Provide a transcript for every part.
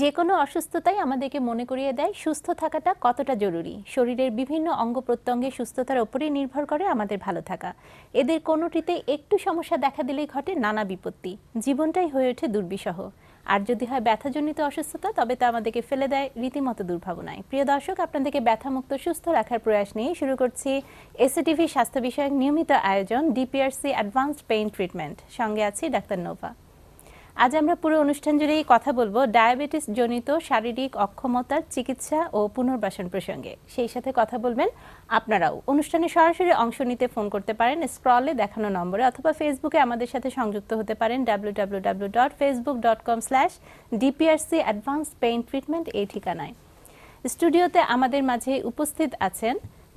যে কোনো অসুস্থতাই আমাদেরকে মনে করিয়ে দেয় সুস্থ থাকাটা কতটা জরুরি। শরীরের বিভিন্ন অঙ্গ প্রত্যঙ্গে সুস্থতার ওপরেই নির্ভর করে আমাদের ভালো থাকা। এদের কোনোটিতে একটু সমস্যা দেখা দিলেই ঘটে নানা বিপত্তি। জীবনটাই হয়ে ওঠে দুর্বিষহ। আর যদি হয় ব্যথাজনিত অসুস্থতা, তবে তা আমাদেরকে ফেলে দেয় রীতিমতো দুর্ভাবনায়। প্রিয় দর্শক, আপনাদেরকে ব্যথামুক্ত, সুস্থ রাখার প্রয়াস নিয়ে শুরু করছি এসএটিভি স্বাস্থ্য বিষয়ক নিয়মিত আয়োজন ডিপিআরসি অ্যাডভান্সড পেইন ট্রিটমেন্ট সঙ্গে আছি ডাক্তার নোভা। আজ আমরা পুরো অনুষ্ঠান জুড়েই কথা বলব ডায়াবেটিস জনিত শারীরিক অক্ষমতার চিকিৎসা ও পুনর্বাসন প্রসঙ্গে। সেই সাথে কথা বলবেন আপনারাও। অনুষ্ঠানে সরাসরি অংশ নিতে ফোন করতে পারেন স্ক্রলে দেখানো নম্বরে অথবা ফেসবুকে আমাদের সাথে সংযুক্ত হতে পারেন W W W dot facebook dot com slash DPRC advance pain treatment এই ঠিকানায়। স্টুডিওতে আমাদের মাঝে উপস্থিত আছেন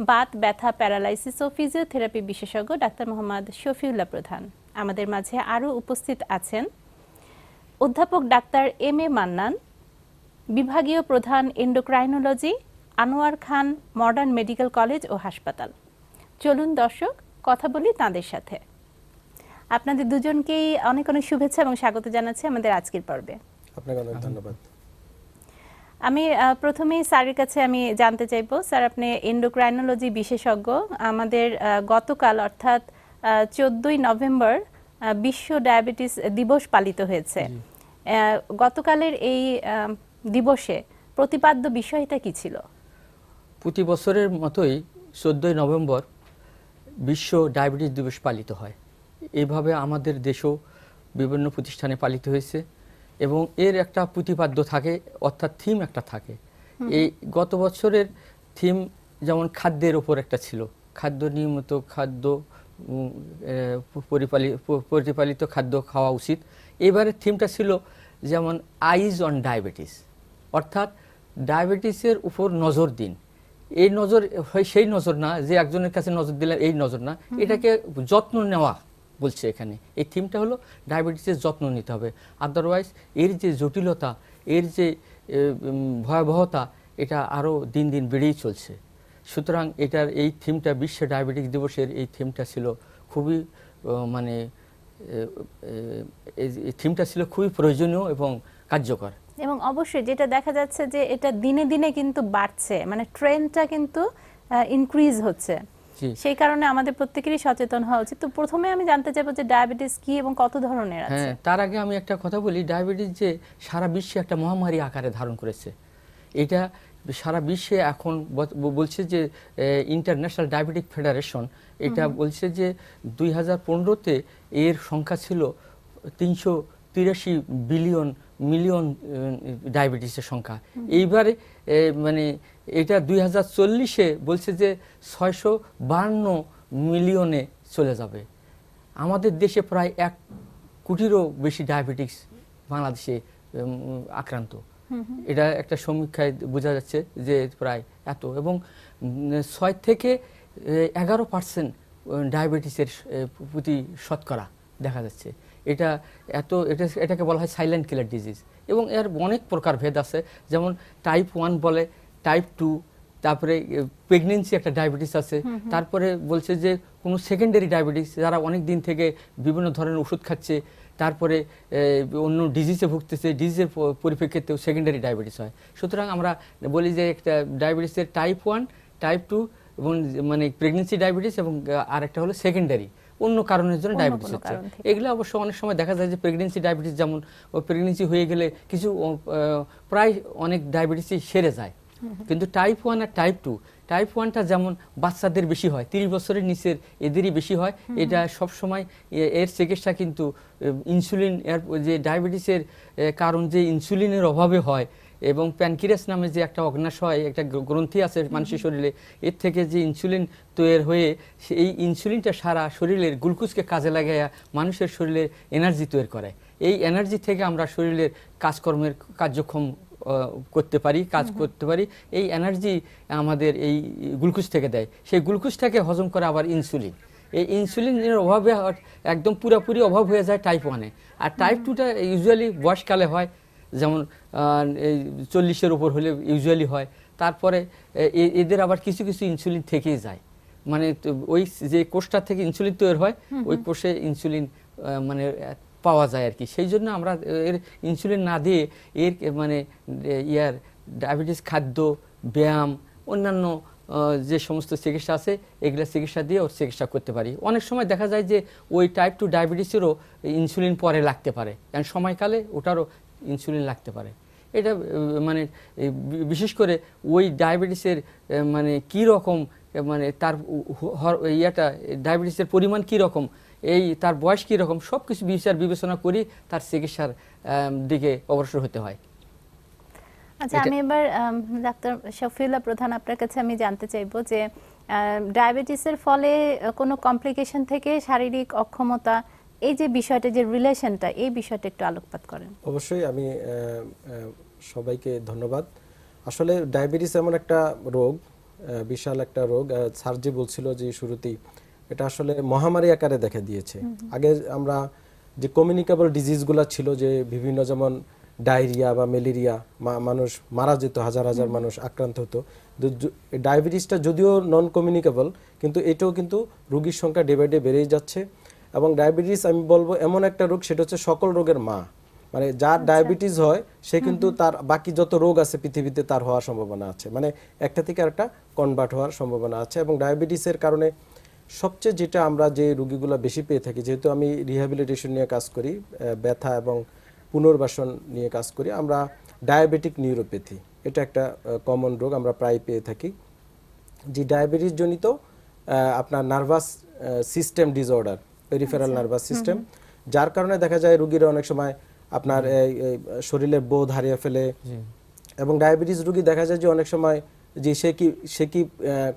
বাত, ব্যথা, প্যারালাইসিস ও ফিজিওথেরাপি বিশেষজ্ঞ ডাক্তার মোহাম্মদ শফিউল্লাহ প্রধান। আমাদের মাঝে আরও উপস্থিত আছেন অধ্যাপক ডাক্তার এম এ মান্নান বিভাগীয় প্রধান endocrinology Anwar Khan modern medical college ও হাসপাতাল। চলুন দর্শক কথা বলি তাঁদের সাথে। আপনাদের দুজনকেই অনেক অনেক শুভেচ্ছা এবং স্বাগত জানাচ্ছি আমাদের আজকের পর্বে। আপনাকে অনেক ধন্যবাদ। আমি প্রথমেই স্যারের কাছে আমি জানতে চাইব স্যার আপনি এন্ডোক্রাইনোলজি বিশেষজ্ঞ। আমাদের গতকাল অর্থাৎ চোদ্দই নভেম্বর বিশ্ব ডায়াবেটিস দিবস পালিত হয়েছে। গতকালের এই দিবসে প্রতিপাদ্য বিষয়টা কি ছিল? প্রতি বছরের মতোই চোদ্দোই নভেম্বর বিশ্ব ডায়াবেটিস দিবস পালিত হয়। এইভাবে আমাদের দেশেও বিভিন্ন প্রতিষ্ঠানে পালিত হয়েছে এবং এর একটা প্রতিপাদ্য থাকে অর্থাৎ থিম একটা থাকে। এই গত বছরের থিম যেমন খাদ্যের ওপর একটা ছিল। খাদ্য নিয়মিত খাদ্য পরিপালিত খাদ্য খাওয়া উচিত। এবারের থিমটা ছিল যেমন আইজ অন ডায়াবেটিস অর্থাৎ ডায়াবেটিসের উপর নজর দিন। এই নজর হয় সেই নজর না যে একজনের কাছে নজর দিলে এই নজর না এটাকে যত্ন নেওয়া বলছে এখানে। এই থিমটা হলো ডায়াবেটিসের যত্ন নিতে হবে। আদারওয়াইজ এর যে জটিলতা এর যে ভয়াবহতা এটা আরও দিন দিন বেড়েই চলছে। সুতরাং এটার এই থিমটা বিশ্ব ডায়াবেটিস দিবসের এই থিমটা ছিল খুবই মানে এই থিমটা ছিল খুবই প্রয়োজনীয় এবং কার্যকর। এবং অবশ্যই যেটা দেখা যাচ্ছে যে এটা দিনে দিনে কিন্তু বাড়ছে মানে ট্রেন্ডটা কিন্তু ইনক্রিজ হচ্ছে। সেই কারণে আমাদের প্রত্যেকেরই সচেতন হওয়া উচিত। তো প্রথমে আমি জানতে চাইব যে ডায়াবেটিস কি এবং কত ধরনের আছে? হ্যাঁ তার আগে আমি একটা কথা বলি ডায়াবেটিস যে সারা বিশ্বে একটা মহামারী আকারে ধারণ করেছে এটা সারা বিশ্বে এখন বলছে যে ইন্টারন্যাশনাল ডায়াবেটিক ফেডারেশন এটা বলছে যে দুই হাজার পনেরোতে এর সংখ্যা ছিল তিনশো তিরাশি বিলিয়ন মিলিয়ন ডায়াবেটিসের সংখ্যা। এইবারে মানে এটা দুই হাজার চল্লিশে বলছে যে ছয়শো বান্ন মিলিয়নে চলে যাবে। আমাদের দেশে প্রায় এক কোটিরও বেশি ডায়াবেটিক্স বাংলাদেশে আক্রান্ত। এটা একটা সমীক্ষায় বোঝা যাচ্ছে যে প্রায় এত এবং ছয় থেকে এগারো পার্সেন্ট ডায়াবেটিসের প্রতি শতকরা দেখা যাচ্ছে। এটা এত এটা এটাকে বলা হয় সাইলেন্ট কিলার ডিজিজ এবং এর অনেক প্রকার ভেদ আছে। যেমন টাইপ ওয়ান বলে টাইপ টু তারপরে প্রেগনেন্সি একটা ডায়াবেটিস আছে। তারপরে বলছে যে কোনো সেকেন্ডারি ডায়াবেটিস যারা অনেক দিন থেকে বিভিন্ন ধরনের ওষুধ খাচ্ছে তারপরে অন্য ডিজিজে ভুগতেছে ডিজিজের পরিপ্রেক্ষিতেও সেকেন্ডারি ডায়াবেটিস হয়। সুতরাং আমরা বলি যে একটা ডায়াবেটিসের টাইপ ওয়ান টাইপ টু এবং মানে প্রেগনেন্সি ডায়াবেটিস এবং আর একটা হলো সেকেন্ডারি অন্য কারণের জন্য ডায়াবেটিস হচ্ছে। এগুলো অবশ্য অনেক সময় দেখা যায় যে প্রেগনেন্সি ডায়াবেটিস যেমন প্রেগনেন্সি হয়ে গেলে কিছু প্রায় অনেক ডায়াবেটিসই সেরে যায়। কিন্তু টাইপ ওয়ান আর টাইপ টু টাইপ ওয়ানটা যেমন বাচ্চাদের বেশি হয় তিরিশ বছরের নিচের এদেরই বেশি হয় এটা সব সময় এর চিকিৎসা কিন্তু ইনসুলিন এর যে ডায়াবেটিসের কারণ যে ইনসুলিনের অভাবে হয় এবং প্যানকিরাস নামে যে একটা অগ্নাশয় একটা গ্রন্থি আছে মানুষের শরীরে এর থেকে যে ইনসুলিন তৈরি হয়ে সে- এই ইনসুলিনটা সারা শরীরের গ্লুকোজকে কাজে লাগাইয়া মানুষের শরীরে এনার্জি তৈরি করে এই এনার্জি থেকে আমরা শরীরের কাজকর্মের কার্যক্ষম করতে পারি কাজ করতে পারি এই এনার্জি আমাদের এই গ্লুকোজ থেকে দেয়। সেই গ্লুকোজটাকে হজম করে আবার ইনসুলিন এই ইনসুলিনের অভাবে একদম পুরোপুরি অভাব হয়ে যায় টাইপ ওয়ানে আর টাইপ টুটা ইউজুয়ালি বয়সকালে হয়। যেমন এই চল্লিশের উপর হলে ইউজুয়ালি হয়। তারপরে এদের আবার কিছু কিছু ইনসুলিন থেকেই যায়। মানে ওই যে কোষটা থেকে ইনসুলিন তৈরি হয় ওই কোষে ইনসুলিন মানে পাওয়া যায় আর কি। সেই জন্য আমরা এর ইনসুলিন না দিয়ে এর মানে ইয়ার ডায়াবেটিস খাদ্য, ব্যায়াম, অন্যান্য যে সমস্ত চিকিৎসা আছে, এগুলা চিকিৎসা দিয়ে ওর চিকিৎসা করতে পারি। অনেক সময় দেখা যায় যে ওই টাইপ টু ডায়াবেটিসেরও ইনসুলিন পরে লাগতে পারে। কারণ সময়কালে ওটারও ইনসুলিন লাগতে পারে। এটা মানে বিশেষ করে ওই ডায়াবেটিসের মানে কি রকম মানে তার ইয়েটা ডায়াবেটিসের পরিমাণ কি রকম এই তার বয়স কি রকম সব কিছু বিচার বিবেচনা করি তার চিকিৎসার দিকে অগ্রসর হতে হয়। আচ্ছা আমি এবার ডাক্তার শফিউল্লাহ প্রধান আপনার কাছে আমি জানতে চাইব যে ডায়াবেটিসের ফলে কোনো কমপ্লিকেশন থেকে শারীরিক অক্ষমতা এই যে বিষয়টা যে রিলেশনটা এই বিষয়টা একটু আলোকপাত করেন। অবশ্যই আমি সবাইকে ধন্যবাদ। আসলে ডায়াবেটিস এমন একটা রোগ বিশাল একটা রোগ স্যার যে বলছিল যে শুরুতেই। এটা আসলে মহামারী আকারে দেখা দিয়েছে। আগে আমরা যে কমিউনিকেবল ডিজিজগুলো ছিল যে বিভিন্ন যেমন ডায়রিয়া বা ম্যালেরিয়া মানুষ মারা যেত হাজার হাজার মানুষ আক্রান্ত হতো। ডায়াবেটিসটা যদিও নন কমিউনিকেবল কিন্তু এটাও কিন্তু রোগীর সংখ্যা ডে বাই ডে বেড়েই যাচ্ছে। এবং ডায়াবেটিস আমি বলব এমন একটা রোগ সেটা হচ্ছে সকল রোগের মা। মানে যার ডায়াবেটিস হয় সে কিন্তু তার বাকি যত রোগ আছে পৃথিবীতে তার হওয়ার সম্ভাবনা আছে। মানে একটা থেকে আরেকটা কনভার্ট হওয়ার সম্ভাবনা আছে। এবং ডায়াবেটিসের কারণে সবচেয়ে যেটা আমরা যে রুগীগুলো বেশি পেয়ে থাকি যেহেতু আমি রিহ্যাবিলিটেশন নিয়ে কাজ করি ব্যথা এবং পুনর্বাসন নিয়ে কাজ করি আমরা ডায়াবেটিক নিউরোপ্যাথি এটা একটা কমন রোগ আমরা প্রায় পেয়ে থাকি। যে ডায়াবেটিস জনিত আপনার nervous system disorder peripheral nervous system যার কারণে দেখা যায় রুগীরা অনেক সময় আপনার শরীরের বোধ হারিয়ে ফেলে এবং ডায়াবেটিস রুগী দেখা যায় যে অনেক সময় যে সে কি সে কি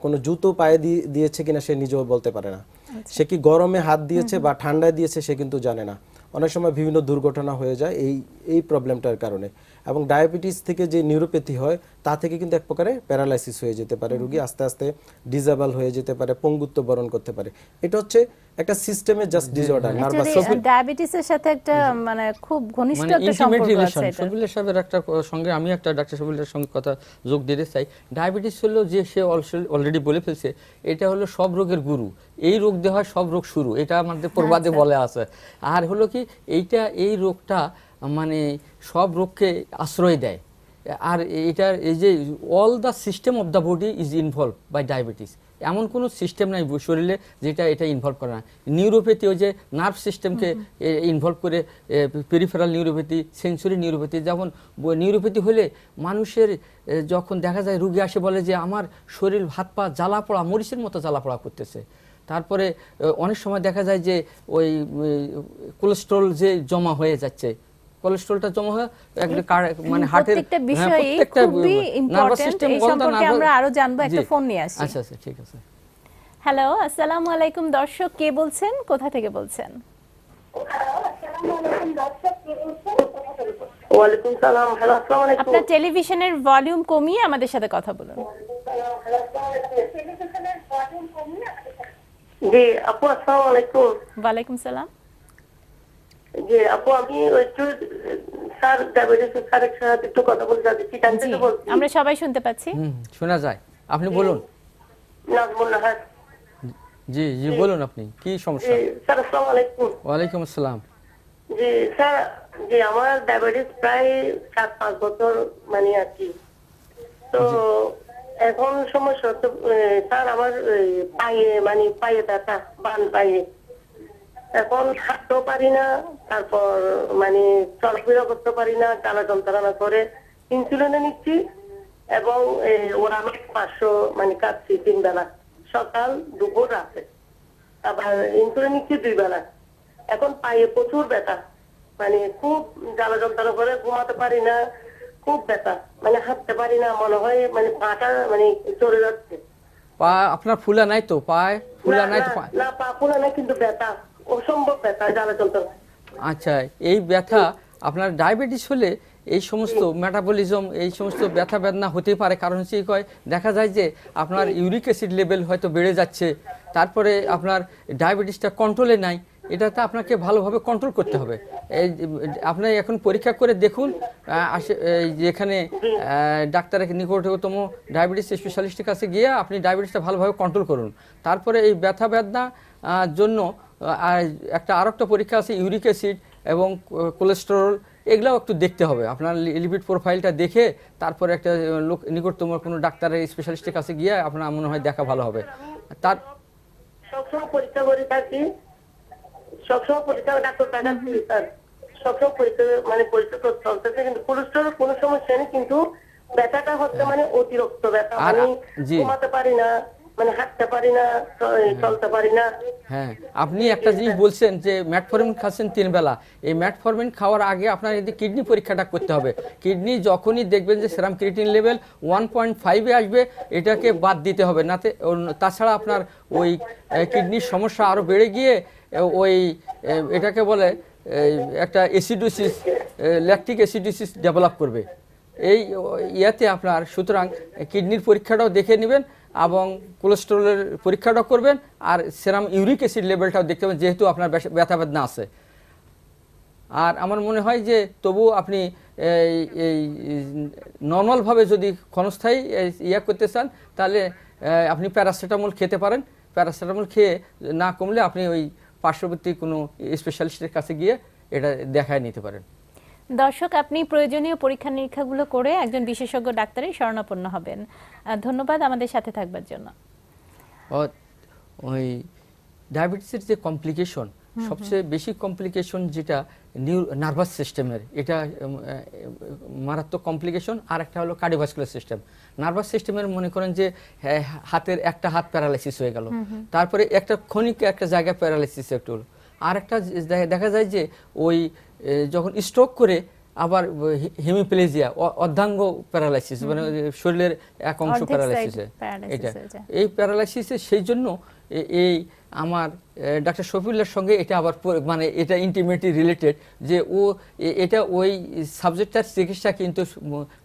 কোনো জুতো পায়ে দিয়ে- দিয়েছে কিনা সে নিজেও বলতে পারে না। সে কি গরমে হাত দিয়েছে বা ঠান্ডায় দিয়েছে সে কিন্তু জানে না। অনেক সময় বিভিন্ন দুর্ঘটনা হয়ে যায় এই এই প্রবলেমটার কারণে। এবং ডায়াবেটিস থেকে যে নিউরোপ্যাথি হয় তা থেকে কিন্তু এক প্রকারে প্যারালাইসিস হয়ে যেতে পারে। রোগী আস্তে আস্তে ডিজেবল হয়ে যেতে পারে পঙ্গুত্ব বরণ করতে পারে। এটা হচ্ছে একটা সিস্টেমের জাস্ট ডিসঅর্ডার নার্ভাস অ্যাকচুয়ালি ডায়াবেটিসের সাথে একটা মানে খুব ঘনিষ্ঠ মানে একটা সম্পর্ক আছে এটা। শফিউল্লাহ সাহেবের একটা সঙ্গে আমি একটা ডাক্তার শফিউল্লাহর সঙ্গে কথা যোগ দিতে চাই। ডায়াবেটিস হলো যে সে অলরেডি বলে ফেলছে এটা হলো সব রোগের গুরু। এই রোগ দেওয়া হয় সব রোগ শুরু এটা আমাদের প্রবাদে বলে আছে। আর হলো কি এইটা এই রোগটা মানে সব রোগকে আশ্রয় দেয়। আর এটার এই যে all the system of the body is involve by diabetes এমন কোনো সিস্টেম নাই শরীরে যেটা এটা ইনভলভ করে না। নিউরোপ্যাথি ওই যে নার্ভ সিস্টেমকে ইনভলভ করে পেরিফেরাল নিউরোপ্যাথি সেন্সরি নিউরোপ্যাথি যেমন নিউরোপ্যাথি হলে মানুষের যখন দেখা যায় রুগী আসে বলে যে আমার শরীর হাত পা জ্বালা পড়া মরিচের মতো জ্বালা পড়া করতেছে। তারপরে অনেক সময় দেখা যায় যে ওই কোলেস্ট্রল যে জমা হয়ে যাচ্ছে কোলেস্ট্রলটা জমা হয়ে একটা কার- মানে হার্টের প্রত্যেকটা হ্যাঁ, বিষয়ই খুবই। সিস্টেম এই সম্পর্কে আমরা আরও জানব, একটা ফোন নিয়ে আসি। আচ্ছা আচ্ছা ঠিক আছে। হ্যালো আসসালামু আলাইকুম দর্শক কে বলছেন? কোথা থেকে বলছেন? আপনার টেলিভিশনের ভলিউম কমিয়ে আমাদের সাথে কথা বলুন। জি আপু আসসালামু আলাইকুম। ওয়ালাইকুম সালাম। জি আপু আমি একটু স্যার ডায়াবেটিস স্যারের সাথে একটু কথা বলতে চাচ্ছি জি থেকে বলছি? আমরা সবাই শুনতে পাচ্ছি। শোনা যায়। আপনি বলুন। নাজমুল নাহার। জি জি বলুন আপনি কি সমস্যা? স্যার আসসালামু আলাইকুম। ওয়ালাইকুম আসসালাম। জি স্যার জি আমার ডায়াবেটিস প্রায় চার পাঁচ বছর মানে আর কি। তো এখন সমস্যা হচ্ছে স্যার আমার পায়ে মানে পায়ে ব্যথা বান পায়ে। এখন হাঁটতেও পারি না তারপর মানে চলাফেরা করতে পারি না টানা যন্ত্রণা করে ইনসুলিনে নিচ্ছি এবং ওরা আমি পাঁচশো মানে কাটছি তিন বেলা সকাল দুপুর রাতে। আবার ইনসুলিন নিচ্ছি দুই বেলা। এখন পায়ে প্রচুর ব্যথা মানে খুব জ্বালা যন্ত্রণা করে ঘুমাতে পারি না খুব ব্যথা মানে হাঁটতে পারি না মনে হয় মানে পাটা মানে চলে যাচ্ছে। পা আপনার ফুলা নাই তো পায়? ফুলা নাই তো না, পা- না পা ফুলা না কিন্তু ব্যথা। অসম্ভব ব্যথা জ্বালা যন্ত্রণা। আচ্ছা এই ব্যথা আপনার ডায়াবেটিস হলে এই সমস্ত মেটাবলিজম এই সমস্ত ব্যথা বেদনা হতে পারে। কারণ হচ্ছে কয় দেখা যায় যে আপনার ইউরিক অ্যাসিড লেভেল হয়তো বেড়ে যাচ্ছে। তারপরে আপনার ডায়াবেটিসটা কন্ট্রোলে নাই। এটাতে আপনাকে ভালোভাবে কন্ট্রোল করতে হবে। এই আপনি এখন পরীক্ষা করে দেখুন আসে- এই যেখানে ডাক্তারের নিকটতম ডায়াবেটিস স্পেশালিস্টের কাছে গিয়ে আপনি ডায়াবেটিসটা ভালোভাবে কন্ট্রোল করুন। তারপরে এই ব্যথা বেদনা আহ, আহ, আর একটা পরীক্ষা আছে ইউরিক অ্যাসিড এবং কোলেস্টেরল এগুলাও একটু দেখতে হবে। আপনার লিপিড প্রোফাইলটা দেখে তারপরে একটা লোক নিকটতম কোনো ডাক্তারের স্পেশালিস্টের কাছে গিয়ে আপনার মনে হয় দেখা ভালো হবে। তার সবসময় পরীক্ষা করে থাকি। সবসময় পরীক্ষা ডাক্তার দেখাচ্ছি স্যার। সবসময় পরীক্ষা মানে পরীক্ষা করতে চলতেছে কিন্তু কোলেস্ট্রল কোনো সমস্যা নেই কিন্তু ব্যথাটা হচ্ছে মানে অতিরিক্ত ব্যথা। আমি। ঘুমাতে পারি না। মানে হাঁটতে পারি না চলতে পারি না। হ্যাঁ আপনি একটা জিনিস বলছেন যে ম্যাটফরমিন খাচ্ছেন তিন বেলা। এই ম্যাটফরমিন খাওয়ার আগে আপনার যদি কিডনি পরীক্ষাটা করতে হবে। কিডনি যখনই দেখবেন যে serum creatinine level one point ফাইভে আসবে এটাকে বাদ দিতে হবে। নাতে তাছাড়া আপনার ওই কিডনির সমস্যা আরও বেড়ে গিয়ে ওই এটাকে বলে একটা অ্যাসিডোসিস ল্যাকটিক অ্যাসিডোসিস ডেভেলপ করবে। এই ইয়াতে আপনার সুতরাং কিডনির পরীক্ষাটাও দেখে নেবেন এবং কোলেস্টেরলের পরীক্ষাটাও করবেন আর সেরাম ইউরিক অ্যাসিড লেভেলটাও দেখতে পাবেন, যেহেতু আপনার ব্যথা- বেদনা আছে। আর আমার মনে হয় যে তবু আপনি এই নর্মালভাবে যদি ক্ষণস্থায়ী ইয়া করতে চান, তাহলে আপনি প্যারাসিটামল খেতে পারেন। প্যারাসিটামল খেয়ে না কমলে আপনি ওই পার্শ্ববর্তী কোনো স্পেশালিস্টের কাছে গিয়ে এটা দেখায় নিতে পারেন। দর্শক আপনি প্রয়োজনীয় পরীক্ষা নিরীক্ষাগুলো করে একজন বিশেষজ্ঞ ডাক্তারের শরণাপন্ন হবেন। ধন্যবাদ আমাদের সাথে থাকবার জন্য। ওই ডায়াবেটিসের যে কমপ্লিকেশন সবচেয়ে বেশি কমপ্লিকেশন যেটা নিউ নার্ভাস সিস্টেমের এটা মারাত্মক কমপ্লিকেশন আর একটা হলো কার্ডিওভাস্কুলার সিস্টেম। নার্ভাস সিস্টেমের মনে করেন যে হ্যাঁ, হাতের একটা হাত প্যারালাইসিস হয়ে গেল। তারপরে একটা ক্ষণিক একটা জায়গায় প্যারালাইসিস একটু হলো। আর একটা যে- দেখা যায় যে ওই যখন স্ট্রোক করে আবার হেমিপ্লেজিয়া অর্ধাঙ্গ প্যারালাইসিস মানে শরীরের এক অংশ প্যারালাইসিস এটা এই প্যারালাইসিসে সেই জন্য এই আমার ডাক্তার শফিউল্লার সঙ্গে এটা আবার মানে এটা ইন্টিমেটলি রিলেটেড যে ও এটা ওই সাবজেক্টটার চিকিৎসা কিন্তু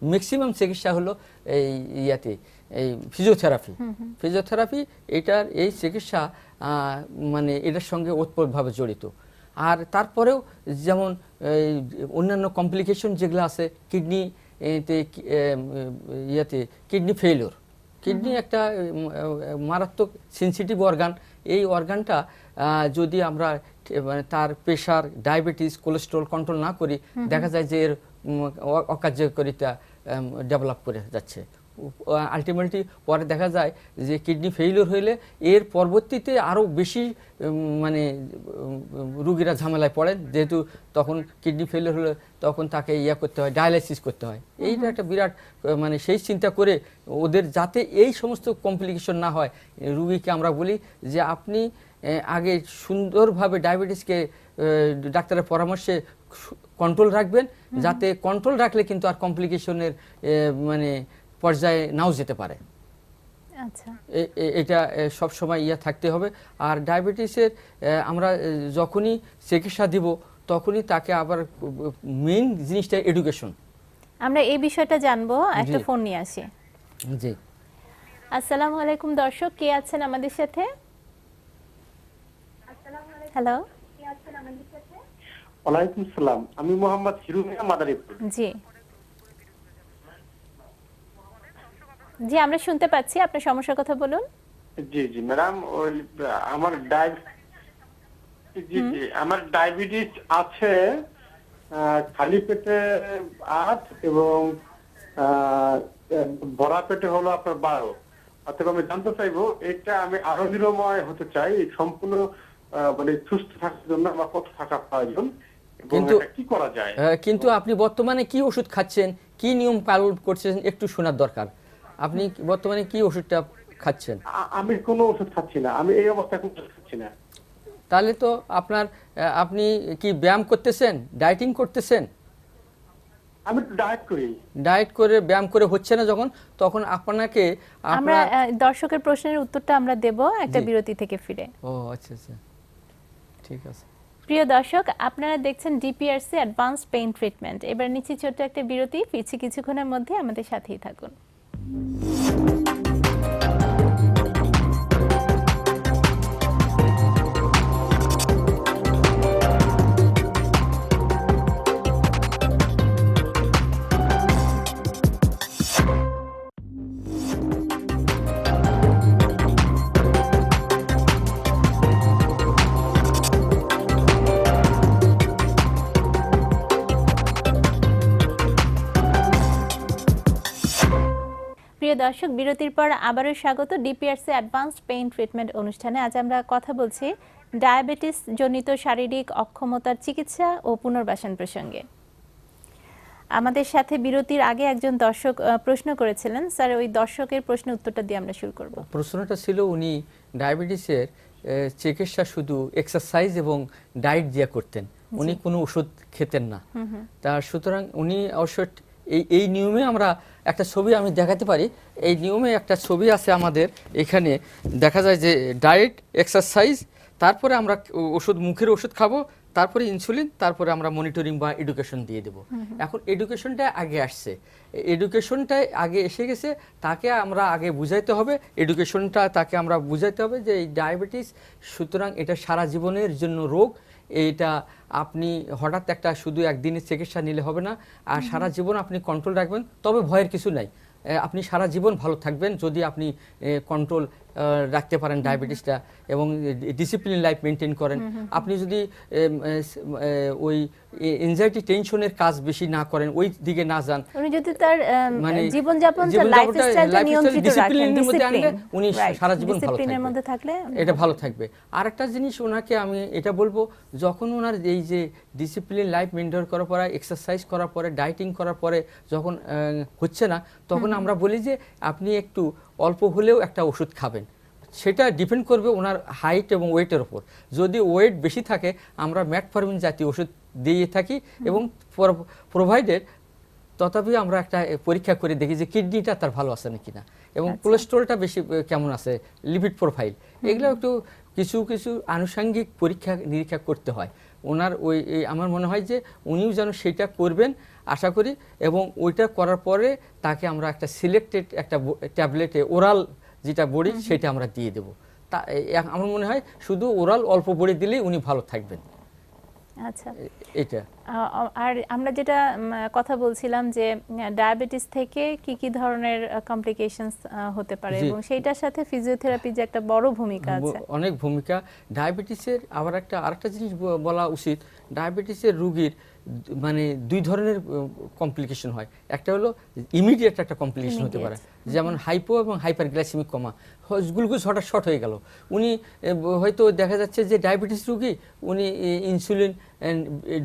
ম্যাক্সিমাম চিকিৎসা হলো এই ইয়াতে। এই ফিজিওথেরাপি ফিজিওথেরাপি এটার এই চিকিৎসা মানে এটার সঙ্গে ওতপ্রোতভাবে জড়িত। আর তারপরেও যেমন অন্যান্য কমপ্লিকেশন যেগুলো আছে কিডনি এতে কি- কিডনি ফেলিওর কিডনি একটা মারাত্মক সেনসিটিভ অর্গান এই অর্গানটা যদি আমরা মানে তার প্রেশার ডায়াবেটিস কোলেস্ট্রল কন্ট্রোল না করি দেখা যায় যে এর অকার্যকরিতা ডেভেলপ করে যাচ্ছে। আলটিমেটলি পরে দেখা যায় যে কিডনি ফেইলিওর হইলে এর পরবর্তীতে আরও বেশি মানে রুগীরা ঝামেলায় পড়েন। যেহেতু তখন কিডনি ফেইলিওর হলে তখন তাকে ইয়া করতে হয় ডায়ালাইসিস করতে হয়। এইটা একটা বিরাট মানে সেই চিন্তা করে ওদের যাতে এই সমস্ত কমপ্লিকেশন না হয়। রুগীকে আমরা বলি যে আপনি আগে সুন্দরভাবে ডায়াবেটিসকে ডাক্তারের পরামর্শে কন্ট্রোল রাখবেন। যাতে কন্ট্রোল রাখলে কিন্তু আর কমপ্লিকেশনের মানে পর্যায়ে নাও যেতে পারে। আচ্ছা। এটা সব সময় ইয়া থাকতে হবে। আর ডায়াবেটিসের আমরা যখনই চিকিৎসা দিব তখনই তাকে আবার মেইন জিনিসটা এডুকেশন। আমরা এই বিষয়টা জানব একটা ফোন নিয়ে আসি। জি। আসসালামু আলাইকুম দর্শক কে আছেন আমাদের সাথে? হ্যালো। ওয়ালাইকুম সালাম আমি মোহাম্মদ হিরুমিয়া মাদারীপুর। জি। জি আমরা শুনতে পাচ্ছি। আপনার সমস্যার কথা বলুন। জি জি ম্যাডাম ওই আমার ডায়াব- জি জি আমার ডায়াবেটিস আছে আহ, খালি পেটে আট এবং আহ, ভরা পেটে হলো আপনার বারো। অতএব আমি জানতে চাইব এটা আমি আরও নিরাময় হতে চাই সম্পূর্ণ আহ, মানে সুস্থ থাকার জন্য আমার কত থাকা প্রয়োজন কিন্তু- কি করা যায়? আহ, কিন্তু আপনি বর্তমানে কি ওষুধ খাচ্ছেন কি নিয়ম পালন করছেন একটু শোনার দরকার। আপনি বর্তমানে কি ওষুধটা খাচ্ছেন? আমি কোনো ওষুধ খাচ্ছি না। আমি এই অবস্থায় কোনো ওষুধ খাচ্ছি না। তাহলে তো আপনার আপনি কি ব্যায়াম করতেছেন? ডায়েটিং করতেছেন? আমি ডায়েট করি। ডায়েট করে ব্যায়াম করে হচ্ছে না যখন তখন আপনাকে আমরা দর্শকের প্রশ্নের উত্তরটা আমরা দেব একটা বিরতি থেকে ফিরে। ও আচ্ছা আচ্ছা। ঠিক আছে। প্রিয় দর্শক আপনারা দেখছেন ডিপিআরসি অ্যাডভান্স পেইন ট্রিটমেন্ট এবার নিচ্ছি ছোট্ট একটা বিরতি। ফিরছি কিছুক্ষণের মধ্যে আমাদের সাথেই থাকুন। Thank you. প্রিয় দর্শক বিরতির পর আবারও স্বাগত ডিপিআরসি অ্যাডভান্সড পেইন ট্রিটমেন্ট অনুষ্ঠানে। আজ আমরা কথা বলছি ডায়াবেটিস জনিত শারীরিক অক্ষমতার চিকিৎসা ও পুনর্বাসন প্রসঙ্গে। আমাদের সাথে বিরতির আগে একজন দর্শক প্রশ্ন করেছিলেন। স্যার ওই দর্শকের প্রশ্ন উত্তরটা দিয়ে আমরা শুরু করব। প্রশ্নটা ছিল উনি ডায়াবেটিসের চিকিৎসা শুধু এক্সারসাইজ এবং ডায়েট দিয়ে করতেন। উনি কোনো ওষুধ খেতেন না। তা সুতরাং উনি অবশ্য এই এই নিয়মে আমরা একটা ছবি আমি দেখাতে পারি। এই নিয়মে একটা ছবি আছে আমাদের এখানে। দেখা যায় যে ডায়েট এক্সারসাইজ তারপরে আমরা ওষুধ মুখের ওষুধ খাব তারপরে ইনসুলিন তারপরে আমরা মনিটরিং বা এডুকেশন দিয়ে দেব। এখন এডুকেশনটা আগে আসছে। এডুকেশনটাই আগে এসে গেছে তাকে আমরা আগে বুঝাইতে হবে। এডুকেশনটা তাকে আমরা বুঝাইতে হবে যে এই ডায়াবেটিস সুতরাং এটা সারা জীবনের জন্য রোগ। এইটা আপনি হঠাৎ একটা শুধু একদিনের চিকিৎসা নিলে হবে না আর সারা জীবন আপনি কন্ট্রোল রাখবেন তবে ভয়ের কিছু নাই। আপনি সারা জীবন ভালো থাকবেন যদি আপনি কন্ট্রোল রাখতে পারেন ডায়াবেটিসটা এবং ডিসিপ্লিন লাইফ মেনটেন করেন। আপনি যদি ওই এনজাইটি টেনশনের কাজ বেশি না করেন ওই দিকে না যান। উনি যদি তার মানে জীবনযাপন লাইফস্টাইলটা নিয়ন্ত্রিত রাখেন মধ্যে আনলে উনি সারা জীবন ভালো ডিসিপ্লিনের থাকবে। মধ্যে থাকলে এটা ভালো থাকবে। আর একটা জিনিস ওনাকে আমি এটা বলব যখন ওনার এই যে ডিসিপ্লিন লাইফ মেনটেন করার পরে এক্সারসাইজ করার পরে ডাইটিং করার পরে যখন হচ্ছে না তখন আমরা বলি যে আপনি একটু অল্প হলেও একটা ওষুধ খাবেন। সেটা ডিপেন্ড করবে ওনার হাইট এবং ওয়েটের ওপর যদি ওয়েট বেশি থাকে আমরা ম্যাটফরমিন জাতীয় ওষুধ দিয়ে থাকি এবং প্রোভাইডেড তথাপি আমরা একটা পরীক্ষা করে দেখি যে কিডনিটা তার ভালো আছে নাকি না। এবং কোলেস্ট্রলটা বেশি কেমন আছে লিপিড প্রোফাইল এগুলো একটু কিছু কিছু আনুষাঙ্গিক পরীক্ষা নিরীক্ষা করতে হয়। ওনার ওই আমার মনে হয় যে উনিও যেন সেটা করবেন আশা করি এবং ওইটা করার পরে তাকে আমরা একটা সিলেক্টেড একটা ট্যাবলেটে ওরাল যেটা বড়ি সেটা আমরা দিয়ে দেবো। তা আমার মনে হয় শুধু ওরাল অল্প বড়ি দিলেই উনি ভালো থাকবেন। আচ্ছা। এটা। আর আমরা যেটা কথা বলছিলাম যে ডায়াবেটিস থেকে কি কি ধরনের কমপ্লিকেশনস হতে পারে। এবং সেইটার সাথে ফিজিওথেরাপি যে একটা বড় ভূমিকা আছে। অনেক ভূমিকা। ডায়াবেটিসের আবার একটা আরেকটা জিনিস বলা উচিত ডায়াবেটিসের রুগীর মানে দুই ধরনের কমপ্লিকেশন হয়। একটা হলো ইমিডিয়েট একটা কমপ্লিকেশন হতে পারে। যেমন হাইপো এবং হাইপার গ্লাইসেমিক কমা গ্লুকোজ হঠাৎ শর্ট হয়ে গেল। উনি হয়তো দেখা যাচ্ছে যে ডায়াবেটিস রুগী উনি ইনসুলিন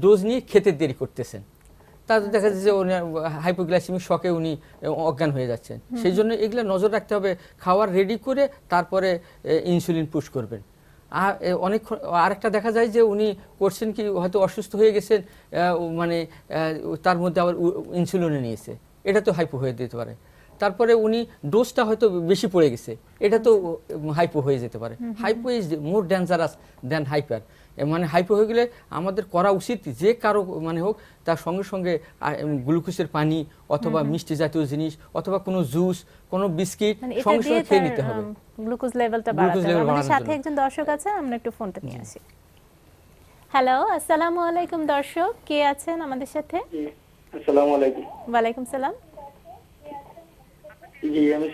ডোজ নিয়ে খেতে দেরি করতেছেন। তাতে দেখা যাচ্ছে যে ওনার হাইপোগ্লাইসেমিক শকে উনি অজ্ঞান হয়ে যাচ্ছেন। সেই জন্য এগুলো নজর রাখতে হবে খাওয়ার রেডি করে তারপরে ইনসুলিন পুশ করবেন। আর অনেক আরেকটা দেখা যায় যে উনি করছেন কি হয়তো অসুস্থ হয়ে গেছেন মানে তার মধ্যে আবার ইনসুলিনে নিয়েছে। এটা তো হাইপো হয়ে দিতে পারে। তারপরে উনি ডোজটা হয়তো বেশি পড়ে গেছে। এটা তো হাইপো হয়ে যেতে পারে। Hypo is more dangerous than hyper মানে হাইপো হয়ে গেলে আমাদের করা উচিত যে কারও মানে হোক তার সঙ্গে সঙ্গে গ্লুকোজের পানি অথবা মিষ্টি জাতীয় জিনিস অথবা কোনো জুস কোনো বিস্কিট সঙ্গে সঙ্গে খেয়ে নিতে হবে। গ্লুকোজ লেভেলটা বাড়াতে হবে। আমাদের সাথে একজন দর্শক আছে আমরা একটু ফোনটা নিয়ে আসি। হ্যালো আসসালামু আলাইকুম দর্শক। কে আছেন আমাদের সাথে? আসসালামু আলাইকুম। ওয়ালাইকুম সালাম। জি আমি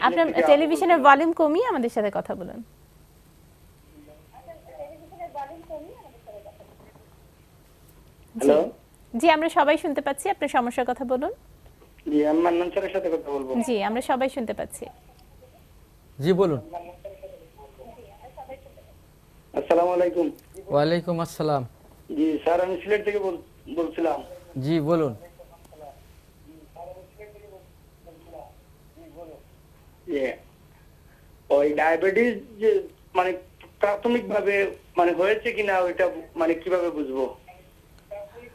আপনার টেলিভিশনের ভলিউম কমিয়ে আমাদের সাথে কথা বলুন। হ্যালো? জি আমরা সবাই শুনতে পাচ্ছি। আপনার সমস্যার কথা বলুন। জি আমি মান্নান স্যারের সাথে কথা বলব। জি আমরা সবাই শুনতে পাচ্ছি। জি বলুন। আসসালামু আলাইকুম। ওয়ালাইকুম আসসালাম। জি স্যার আমি সিলেট থেকে বলছিলাম। জি বলুন। ওই ডায়াবেটিস যে মানে প্রাথমিক ভাবে মানে হয়েছে কিনা ওইটা মানে কীভাবে বুঝব?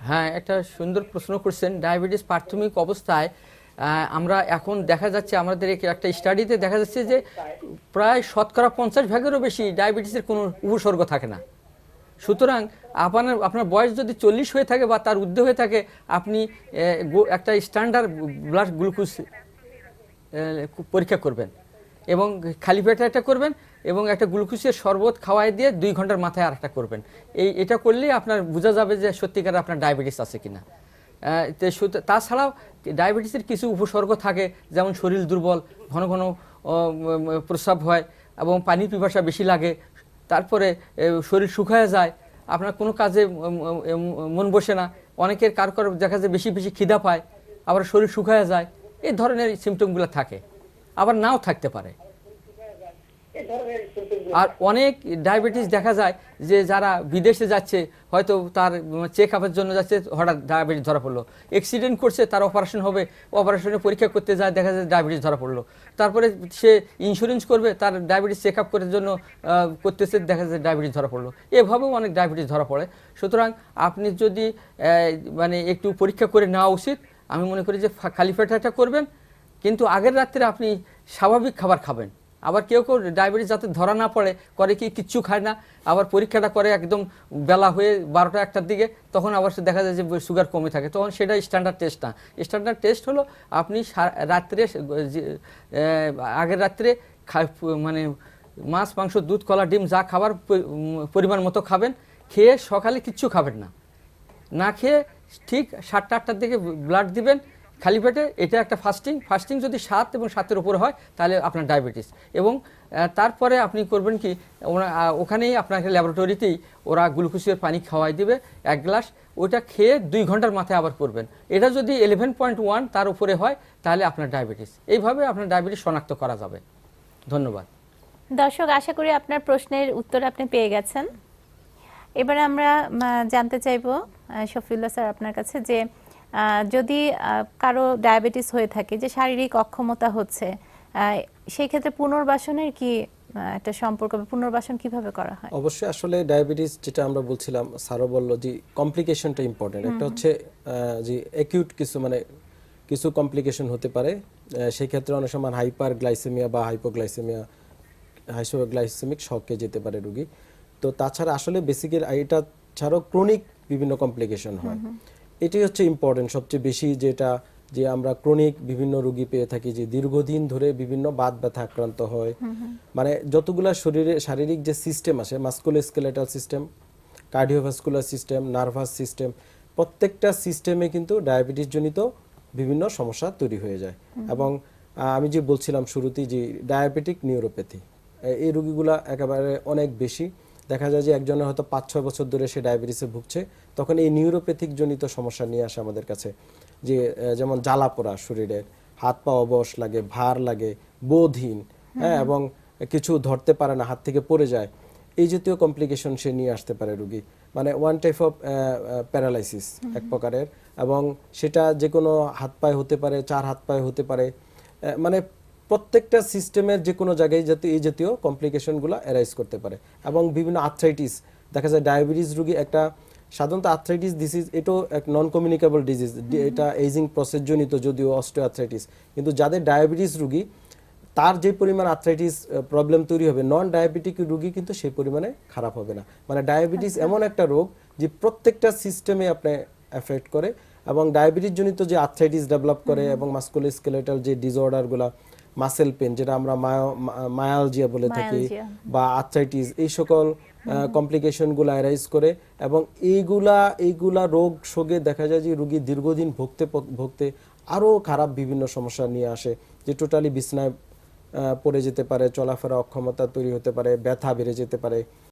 হ্যাঁ একটা সুন্দর প্রশ্ন করছেন। ডায়াবেটিস প্রাথমিক অবস্থায় আমরা এখন দেখা যাচ্ছে, আমাদের একটা স্টাডিতে দেখা যাচ্ছে যে, প্রায় শতকরা পঞ্চাশ ভাগেরও বেশি ডায়াবেটিসের কোনো উপসর্গ থাকে না। সুতরাং আপনার আপনার বয়স যদি চল্লিশ হয়ে থাকে বা তার ঊর্ধ্বে হয়ে থাকে, আপনি একটা স্ট্যান্ডার্ড ব্লাড গ্লুকোজ পরীক্ষা করবেন। এবং খালি পেটে একটা করবেন এবং একটা গ্লুকোজের শরবত খাওয়াই দিয়ে দুই ঘণ্টার মাথায় আর একটা করবেন। এই, এটা করলেই আপনার বোঝা যাবে যে সত্যিকার আপনার ডায়াবেটিস আছে কিনা। তাছাড়াও ডায়াবেটিসের কিছু উপসর্গ থাকে, যেমন শরীর দুর্বল, ঘন ঘন প্রস্রাব হয় এবং পানি পিপাসা বেশি লাগে, তারপরে শরীর শুকায় যায়, আপনার কোনো কাজে মন বসে না, অনেকের কার কার দেখা যায় বেশি বেশি খিদা পায়, আবার শরীর শুকায় যায় এই ধরনের সিমটমগুলো থাকে, আবার নাও থাকতে পারে। আর অনেক ডায়াবেটিস দেখা যায় যে যারা বিদেশে যাচ্ছে, হয়তো তার চেক আপের জন্য যাচ্ছে, হঠাৎ ডায়াবেটিস ধরা পড়ল। অ্যাক্সিডেন্ট করছে, তার অপারেশন হবে অপারেশনে পরীক্ষা করতে যায়, দেখা যায় ডায়াবেটিস ধরা পড়ল। তারপরে সে ইন্স্যুরেন্স করবে, তার ডায়াবেটিস চেক আপ করার জন্য করতেছে, দেখা যায় ডায়াবেটিস ধরা পড়ল। এভাবেও অনেক ডায়াবেটিস ধরা পড়ে। সুতরাং আপনি যদি মানে একটু পরীক্ষা করে নেওয়া উচিত আমি মনে করি যে খালি পেটাটা করবেন, কিন্তু আগের রাত্রে আপনি স্বাভাবিক খাবার খাবেন। আবার কেউ কেউ ডায়াবেটিস যাতে ধরা না পড়ে, করে কি কিচ্ছু খায় না, আবার পরীক্ষাটা করে একদম বেলা হয়ে বারোটা একটার দিকে, তখন আবার দেখা যায় যে সুগার কমে থাকে। তখন সেটা স্ট্যান্ডার্ড টেস্ট না। স্ট্যান্ডার্ড টেস্ট হলো আপনি রাত্রে আগের রাত্রে মানে মাছ, মাংস, দুধ, কলা, ডিম যা খাবার পরিমাণ মতো খাবেন, খেয়ে সকালে কিচ্ছু খাবেন না। না খেয়ে ঠিক সাতটা, আটটার দিকে ব্লাড দিবেন, খালি পেটে, এটা একটা ফাস্টিং ফাস্টিং যদি সাত এবং সাতের উপরে হয়, তাহলে আপনার ডায়াবেটিস এবং তারপরে আপনি করবেন কি ওখানেই আপনাকে ল্যাবরেটরিতেই ওরা গ্লুকোজের পানি খাওয়াই দিবে, এক গ্লাস, ওইটা খেয়ে দুই ঘণ্টার মাথায় আবার করবেন। এটা যদি ইলেভেন পয়েন্ট ওয়ান তার উপরে হয়, তাহলে আপনার ডায়াবেটিস এইভাবে আপনার ডায়াবেটিস শনাক্ত করা যাবে। ধন্যবাদ। দর্শক, আশা করি আপনার প্রশ্নের উত্তর আপনি পেয়ে গেছেন। এবারে আমরা জানতে চাইব শফিউল্লাহ স্যার আপনার কাছে যে যদি কারও ডায়াবেটিস হয়ে থাকে যে শারীরিক অক্ষমতা হচ্ছে সেই ক্ষেত্রে পুনর্বাসনের কি একটা সম্পর্ক পুনর্বাসন কীভাবে করা হয়? অবশ্যই আসলে ডায়াবেটিস যেটা আমরা বলছিলাম স্যারও বলল যে কমপ্লিকেশনটা ইম্পর্টেন্ট একটা হচ্ছে যে অ্যাকিউট কিছু মানে কিছু কমপ্লিকেশন হতে পারে সেই ক্ষেত্রে অনেক সময় হাইপার গ্লাইসেমিয়া বা হাইপোগ্লাইসেমিয়া হাইসোগ্লাইসেমিক শকে যেতে পারে রোগী। তো তাছাড়া আসলে বেসিকের এটা ছাড়াও ক্রনিক বিভিন্ন কমপ্লিকেশন হয়। এটাই হচ্ছে ইম্পর্টেন্ট সবচেয়ে বেশি যেটা যে আমরা ক্রনিক বিভিন্ন রোগী পেয়ে থাকি যে দীর্ঘদিন ধরে বিভিন্ন বাত ব্যথা আক্রান্ত হয়। মানে যতগুলা শরীরে শারীরিক যে সিস্টেম আছে musculoskeletal system cardiovascular system nervous system প্রত্যেকটা সিস্টেমে কিন্তু ডায়াবেটিস জনিত বিভিন্ন সমস্যা তৈরি হয়ে যায়। এবং আমি যে বলছিলাম শুরুতেই যে ডায়াবেটিক নিউরোপ্যাথি এই রোগীগুলা একেবারে অনেক বেশি। দেখা যায় যে একজনের হয়তো পাঁচ ছয় বছর ধরে সে ডায়াবেটিসে ভুগছে তখন এই নিউরোপ্যাথিক জনিত সমস্যা নিয়ে আসে আমাদের কাছে। যে যেমন জ্বালা পোড়া শরীরের হাত পা অবশ লাগে ভার লাগে বোধহীন হ্যাঁ এবং কিছু ধরতে পারে না হাত থেকে পড়ে যায় এই জাতীয় কমপ্লিকেশন সে নিয়ে আসতে পারে রুগী। মানে ওয়ান টাইপ অফ প্যারালাইসিস এক প্রকারের এবং সেটা যে কোনো হাত পায়ে হতে পারে চার হাত পায়ে হতে পারে মানে প্রত্যেকটা সিস্টেমের যে কোনো জায়গায় যাতে এই জাতীয় কমপ্লিকেশনগুলো অ্যারাইজ করতে পারে। এবং বিভিন্ন আর্থ্রাইটিস দেখা যায় ডায়াবেটিস রুগী একটা সাধারণত আর্থ্রাইটিস ডিজিজ এটাও এক নন কমিউনিকেবল ডিজিজ এটা এজিং প্রসেস জনিত যদিও অস্টিও আর্থ্রাইটিস কিন্তু যাদের ডায়াবেটিস রোগী তার যে পরিমাণ আর্থ্রাইটিস প্রবলেম তৈরি হবে নন ডায়াবেটিক রোগী কিন্তু সেই পরিমাণে খারাপ হবে না। মানে ডায়াবেটিস এমন একটা রোগ যে প্রত্যেকটা সিস্টেমে আপনি এফেক্ট করে এবং ডায়াবেটিস জনিত যে আর্থ্রাইটিস ডেভেলপ করে এবং মাস্কুলোস্কেলেটাল যে ডিসঅর্ডারগুলো মাসেল পেন যেটা আমরা মায়ালজিয়া বলে থাকি বা আর্থাইটিস এই সকল কমপ্লিকেশনগুলো অ্যারাইজ করে এবং এইগুলা এইগুলা রোগ সোগে দেখা যায় যে রোগী দীর্ঘদিন ভুগতে ভুগতে আরও খারাপ বিভিন্ন সমস্যা নিয়ে আসে যে টোটালি বিছনায় পড়ে যেতে পারে চলাফেরা অক্ষমতা তৈরি হতে পারে ব্যথা বেড়ে যেতে পারে।